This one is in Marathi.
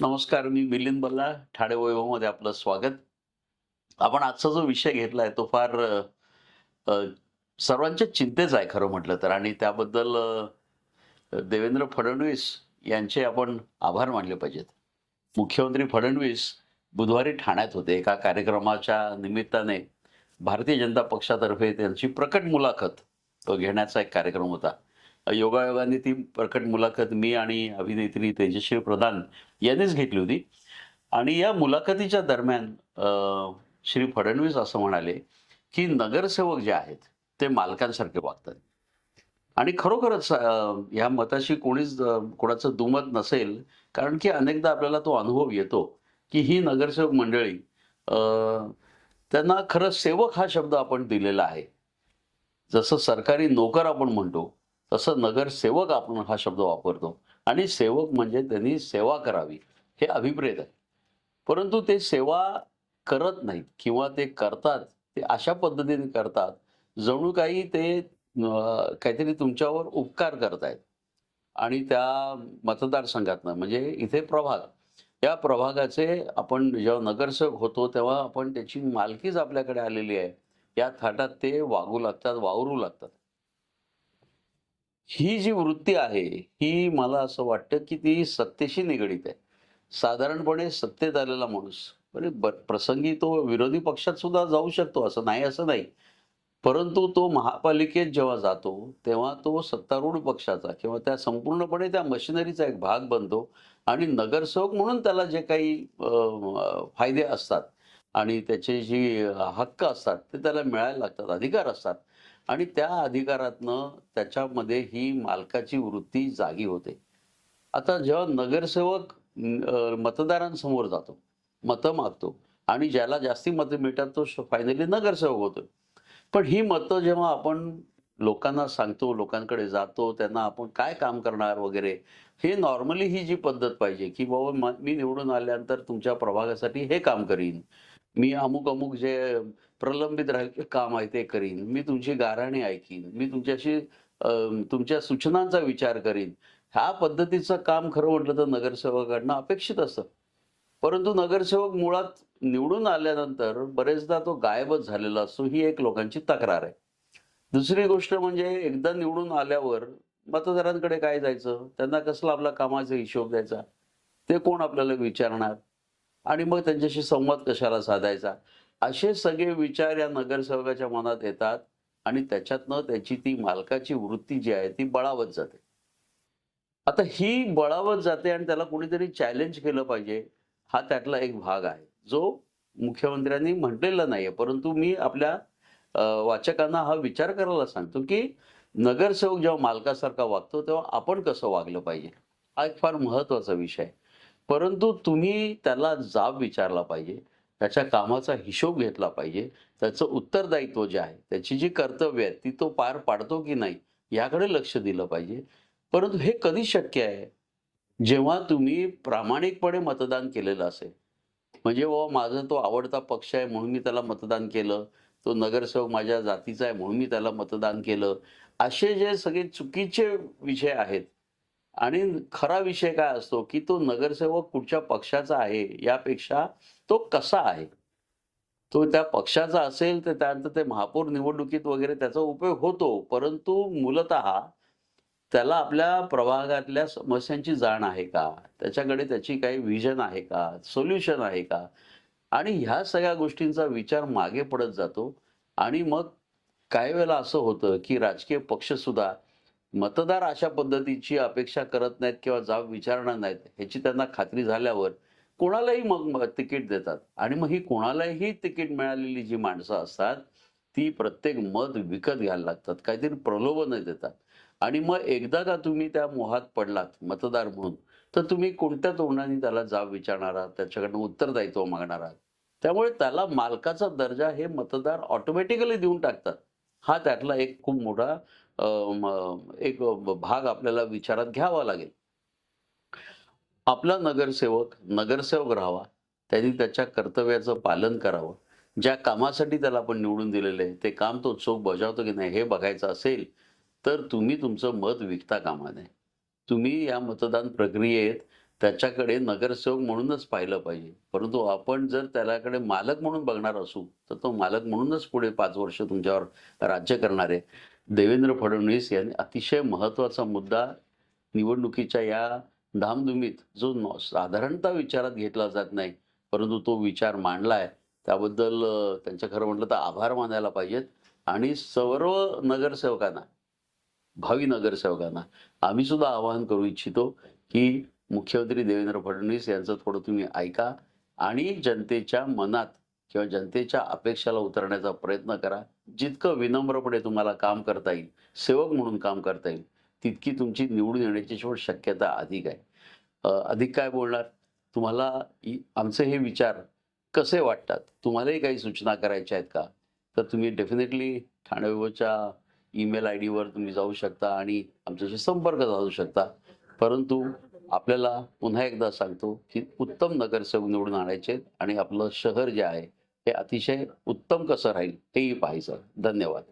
नमस्कार मी मिलिंद बल्ला ठाणे वैभवमध्ये आपलं स्वागत. आपण आजचा जो विषय घेतला आहे तो फार सर्वांच्या चिंतेचा आहे खरं म्हटलं तर. आणि त्याबद्दल देवेंद्र फडणवीस यांचे आपण आभार मानले पाहिजेत. मुख्यमंत्री फडणवीस बुधवारी ठाण्यात होते. एका कार्यक्रमाच्या निमित्ताने भारतीय जनता पक्षातर्फे त्यांची प्रकट मुलाखत घेण्याचा एक कार्यक्रम होता. योगायोगाने ती प्रकट मुलाखत मी आणि अभिनेत्री तेजश्री प्रधान यांनीच घेतली होती. आणि या मुलाखतीच्या दरम्यान श्री फडणवीस असं म्हणाले की नगरसेवक जे आहेत ते मालकांसारखे वागतात. आणि खरोखरच ह्या मताशी कोणीच कोणाचं दुमत नसेल कारण की अनेकदा आपल्याला तो अनुभव येतो की ही नगरसेवक मंडळी त्यांना खरं सेवक हा शब्द आपण दिलेला आहे. जसं सरकारी नोकर आपण म्हणतो तसं नगरसेवक आपण हा शब्द वापरतो. आणि सेवक म्हणजे त्यांनी सेवा करावी हे अभिप्रेत आहे. परंतु ते सेवा करत नाहीत किंवा ते करतात ते अशा पद्धतीने करतात जणू काही ते काहीतरी तुमच्यावर उपकार करतायत. आणि त्या मतदारसंघातनं म्हणजे इथे प्रभाग या प्रभागाचे आपण जेव्हा नगरसेवक होतो तेव्हा आपण त्याची मालकीच आपल्याकडे आलेली आहे. या थाटात ते वागू लागतात वावरू लागतात. ही जी वृत्ती आहे ही मला असं वाटतं की ती सत्तेशी निगडीत आहे. साधारणपणे सत्तेत आलेला माणूस म्हणजे प्रसंगी तो विरोधी पक्षात सुद्धा जाऊ शकतो असं नाही असं नाही. परंतु तो महापालिकेत जेव्हा जातो तेव्हा तो सत्तारूढ पक्षाचा किंवा त्या संपूर्णपणे त्या मशिनरीचा एक भाग बनतो आणि नगरसेवक म्हणून त्याला जे काही फायदे असतात आणि त्याचे जी हक्क असतात ते त्याला मिळायला लागतात अधिकार असतात. आणि त्या अधिकारातनं त्याच्यामध्ये ही मालकाची वृत्ती जागी होते. आता जेव्हा नगरसेवक मतदारांसमोर जातो मतं मागतो आणि ज्याला जास्ती मतं मिळतात तो फायनली नगरसेवक होतो. पण ही मतं जेव्हा आपण लोकांना सांगतो लोकांकडे जातो त्यांना आपण काय काम करणार वगैरे हे नॉर्मली ही जी पद्धत पाहिजे की बाबा मी निवडून आल्यानंतर तुमच्या प्रभागासाठी हे काम करीन. मी अमुक अमुक जे प्रलंबित राहील काम आहे ते करीन. मी तुमची गाराणी ऐकीन. मी तुमच्याशी तुमच्या सूचनांचा विचार करीन. ह्या पद्धतीचं काम खरं म्हटलं तर नगरसेवकांना अपेक्षित असतं. परंतु नगरसेवक मुळात निवडून आल्यानंतर बरेचदा तो गायबच झालेला असतो. ही एक लोकांची तक्रार आहे. दुसरी गोष्ट म्हणजे एकदा निवडून आल्यावर मतदारांकडे काय जायचं? त्यांना कसला आपला कामाचा हिशोब द्यायचा? ते कोण आपल्याला विचारणार? आणि मग त्यांच्याशी संवाद कशाला साधायचा? असे सगळे विचार या नगरसेवकाच्या मनात येतात आणि त्याच्यातनं त्याची ती मालकाची वृत्ती जी आहे ती बळावत जाते. आता ही बळावत जाते आणि त्याला कोणीतरी चॅलेंज केलं पाहिजे हा त्यातला एक भाग आहे. जो मुख्यमंत्र्यांनी म्हटलेला नाहीये परंतु मी आपल्या वाचकांना हा विचार करायला सांगतो की नगरसेवक जेव्हा मालकासारखा वागतो तेव्हा आपण कसं वागलं पाहिजे? हा एक फार महत्त्वाचा विषय आहे. परंतु तुम्ही त्याला जाब विचारला पाहिजे. त्याच्या कामाचा हिशोब घेतला पाहिजे. त्याचं उत्तरदायित्व जे आहे त्याची जी कर्तव्य आहेत ती तो पार पाडतो की नाही याकडे लक्ष दिलं पाहिजे. परंतु हे कधी शक्य आहे? जेव्हा तुम्ही प्रामाणिकपणे मतदान केलेलं असेल. म्हणजे बाबा माझा तो आवडता पक्ष आहे म्हणून मी त्याला मतदान केलं. तो नगरसेवक माझ्या जातीचा आहे म्हणून मी त्याला मतदान केलं. असे जे सगळे चुकीचे विषय आहेत आणि खरा विषय काय असतो की तो नगरसेवक कुठच्या पक्षाचा आहे यापेक्षा तो कसा आहे? तो त्या पक्षाचा असेल तर त्यानंतर ते महापौर निवडणुकीत वगैरे त्याचा उपयोग होतो. परंतु मूलत त्याला आपल्या प्रभागातल्या समस्यांची जाण आहे का? त्याच्याकडे त्याची काही विजन आहे का? सोल्युशन आहे का? आणि ह्या सगळ्या गोष्टींचा विचार मागे पडत जातो. आणि मग काही वेळेला असं होतं की राजकीय पक्ष सुद्धा मतदार अशा पद्धतीची अपेक्षा करत नाहीत किंवा जाब विचारणार नाहीत ह्याची त्यांना खात्री झाल्यावर कोणालाही मग तिकीट देतात. आणि मग ही कोणालाही तिकीट मिळालेली जी माणसं असतात ती प्रत्येक मत विकत घ्यायला लागतात काहीतरी प्रलोभन देतात. आणि मग एकदा का तुम्ही त्या मोहात पडलात मतदार म्हणून तर तुम्ही कोणत्या तोंडाने त्याला जाब विचारणार आहात त्याच्याकडनं उत्तरदायित्व मागणार आहात? त्यामुळे त्याला मालकाचा दर्जा हे मतदार ऑटोमॅटिकली देऊन टाकतात. हा त्यातला एक खूप मोठा एक भाग आपल्याला विचारात घ्यावा लागेल. आपला नगरसेवक नगरसेवक राहावा त्यांनी त्याच्या कर्तव्याचं पालन करावं. ज्या कामासाठी त्याला आपण निवडून दिलेलं आहे ते काम तो चोख बजावतो की नाही हे बघायचं असेल तर तुम्ही तुमचं मत विकता कामा नये. तुम्ही या मतदान प्रक्रियेत त्याच्याकडे नगरसेवक म्हणूनच पाहिलं पाहिजे. परंतु आपण जर त्याच्याकडे मालक म्हणून बघणार असू तर तो मालक म्हणूनच पुढे पाच वर्ष तुमच्यावर राज्य करणार आहे. देवेंद्र फडणवीस यांनी अतिशय महत्त्वाचा मुद्दा निवडणुकीच्या या धामधुमीत जो साधारणतः विचारात घेतला जात नाही परंतु तो विचार मांडला आहे त्याबद्दल त्यांच्या त्यांचं खरं म्हटलं तर आभार मानायला पाहिजेत. आणि सर्व नगरसेवकांना भावी नगरसेवकांना आम्ही सुद्धा आवाहन करू इच्छितो की मुख्यमंत्री देवेंद्र फडणवीस यांचं थोडं तुम्ही ऐका आणि जनतेच्या मनात किंवा जनतेच्या अपेक्षाला उतरण्याचा प्रयत्न करा. जितकं विनम्रपणे तुम्हाला काम करता येईल सेवक म्हणून काम करता येईल तितकी तुमची निवडून येण्याची शक्यता अधिक आहे. अधिक काय बोलणार? तुम्हाला आमचे हे विचार कसे वाटतात? तुम्हालाही काही सूचना करायच्या आहेत का? तर तुम्ही डेफिनेटली ठाणे ईमेल आय डीवर तुम्ही जाऊ शकता आणि आमच्याशी संपर्क साधू शकता. परंतु आपल्याला पुन्हा एकदा सांगतो की उत्तम नगरसेवक निवडून आणायचे आणि आपलं शहर जे आहे हे अतिशय उत्तम कसं राहील हेही पाहायचं. धन्यवाद.